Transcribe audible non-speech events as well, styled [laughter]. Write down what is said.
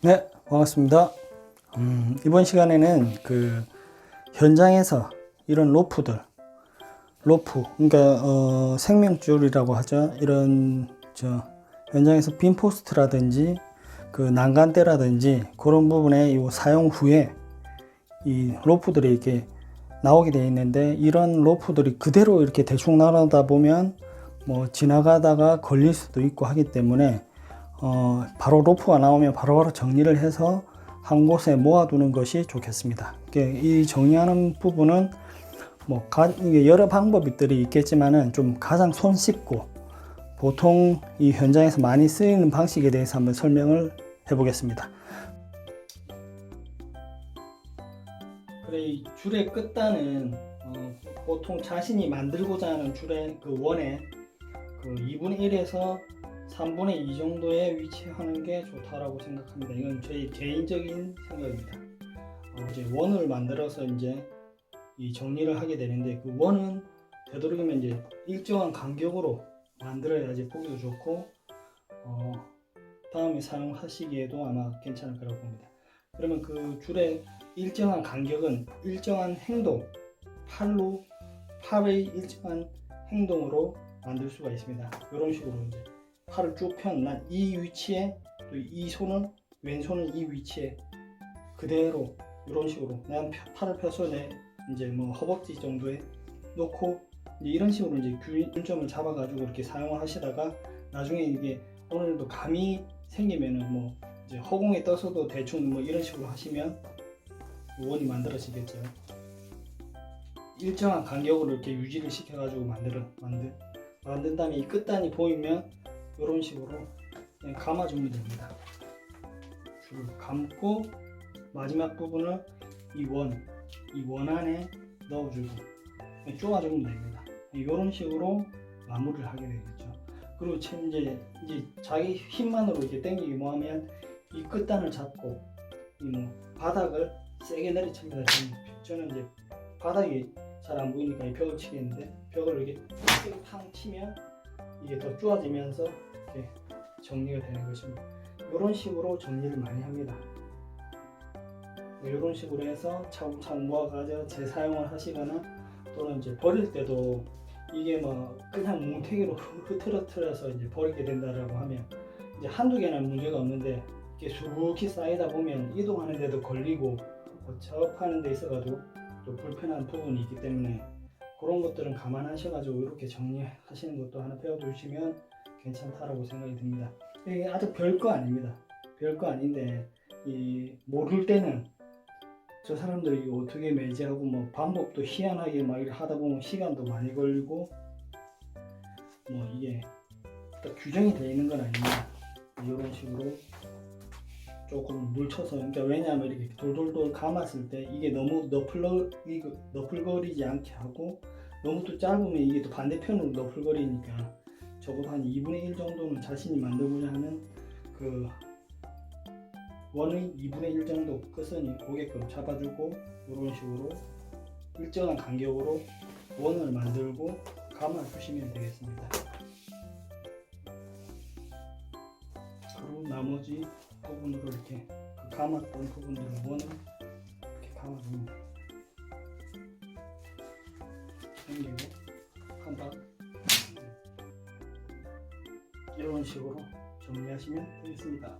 네, 반갑습니다. 음, 이번 시간에는 그 현장에서 이런 로프들, 로프, 그러니까 어, 생명줄이라고 하죠. 이런 저 현장에서 빈 포스트라든지 그 난간대라든지 그런 부분에 이 사용 후에 이 로프들이 이렇게 나오게 되어 있는데 이런 로프들이 그대로 이렇게 대충 나르다 보면 뭐 지나가다가 걸릴 수도 있고 하기 때문에 어, 바로 로프가 나오면 바로 바로 정리를 해서 한 곳에 모아두는 것이 좋겠습니다. 이 정리하는 부분은 뭐 여러 방법들이 있겠지만은 좀 가장 손쉽고 보통 이 현장에서 많이 쓰이는 방식에 대해서 한번 설명을 해보겠습니다. 그래 이 줄의 끝단은 어, 보통 자신이 만들고자 하는 줄의 그 원에 그 2분의 1에서 3분의 2 정도에 위치하는 게 좋다라고 생각합니다. 이건 저희 개인적인 생각입니다. 어, 이제 원을 만들어서 이제 이 정리를 하게 되는데 그 원은 되도록이면 이제 일정한 간격으로 만들어야지 보기도 좋고 어, 다음에 사용하시기에도 아마 괜찮을 거라고 봅니다. 그러면 그 줄의 일정한 간격은 일정한 행동, 팔로 팔의 일정한 행동으로 만들 수가 있습니다. 이런 식으로 이제 팔을 쭉 편, 난이 위치에 또 이 손은 왼손은 이 위치에 그대로 이런 식으로 난 펴- 팔을 펴서 내 이제 뭐 허벅지 정도에 놓고 이런 식으로 이제 균점을 잡아가지고 이렇게 사용을 하시다가 나중에 이게 어느 정도 감이 생기면은 뭐 이제 허공에 떠서도 대충 뭐 이런 식으로 하시면 원이 만들어지겠죠. 일정한 간격으로 이렇게 유지를 시켜가지고 만들어 만들 만든 다음에 이 끝단이 보이면 이런 식으로 그냥 감아주면 됩니다. 줄을 감고 마지막 부분을 이 원, 이 원 안에 넣어주고 그냥 쪼아주면 됩니다. 이런 식으로 마무리를 하게 되겠죠. 그리고 참 이제 이제 자기 힘만으로 이렇게 당기기 뭐하면 이 끝단을 잡고 이뭐 바닥을 세게 내리칩니다. 저는 이제 바닥이 잘 안 보이니까 이 벽을 치겠는데 벽을 이렇게 세게 팡 치면 이게 더 쪼아지면서 이렇게 정리가 되는 것입니다. 이런 식으로 정리를 많이 합니다. 이런 식으로 해서 차곡차곡 모아가지고 재사용을 하시거나 또는 이제 버릴 때도 이게 뭐 그냥 뭉태기로 [laughs] 흐트러트려서 이제 버리게 된다라고 하면 이제 한두 개는 문제가 없는데 이렇게 수북히 쌓이다 보면 이동하는 데도 걸리고 뭐 작업하는 데 있어가지고 또 불편한 부분이 있기 때문에 그런 것들은 감안하셔가지고 이렇게 정리하시는 것도 하나 배워두시면 괜찮다라고 생각이 듭니다. 이게 아주 별거 아닙니다. 별거 아닌데 이 모를 때는 저 사람들이 어떻게 매제하고 뭐 방법도 희한하게 막 하다 보면 시간도 많이 걸리고 뭐 이게 딱 규정이 되어 있는 건 아닙니다. 이런 식으로 조금 물쳐서 그러니까 왜냐하면 이렇게 돌돌돌 감았을 때 이게 너무 너플러 너플거리지 않게 하고 너무 또 짧으면 이게 또 반대편으로 너플거리니까 적어도 한 2분의 1 정도는 자신이 만들고자 하는 그 원의 2분의 1 정도 끝선이 오게끔 잡아주고 이런 식으로 일정한 간격으로 원을 만들고 감아 주시면 되겠습니다. 그리고 나머지 부분으로 이렇게 그 감았던 부분들을 원을 이렇게 감아줍니다. 당기고 한방 이런 식으로 정리하시면 되겠습니다.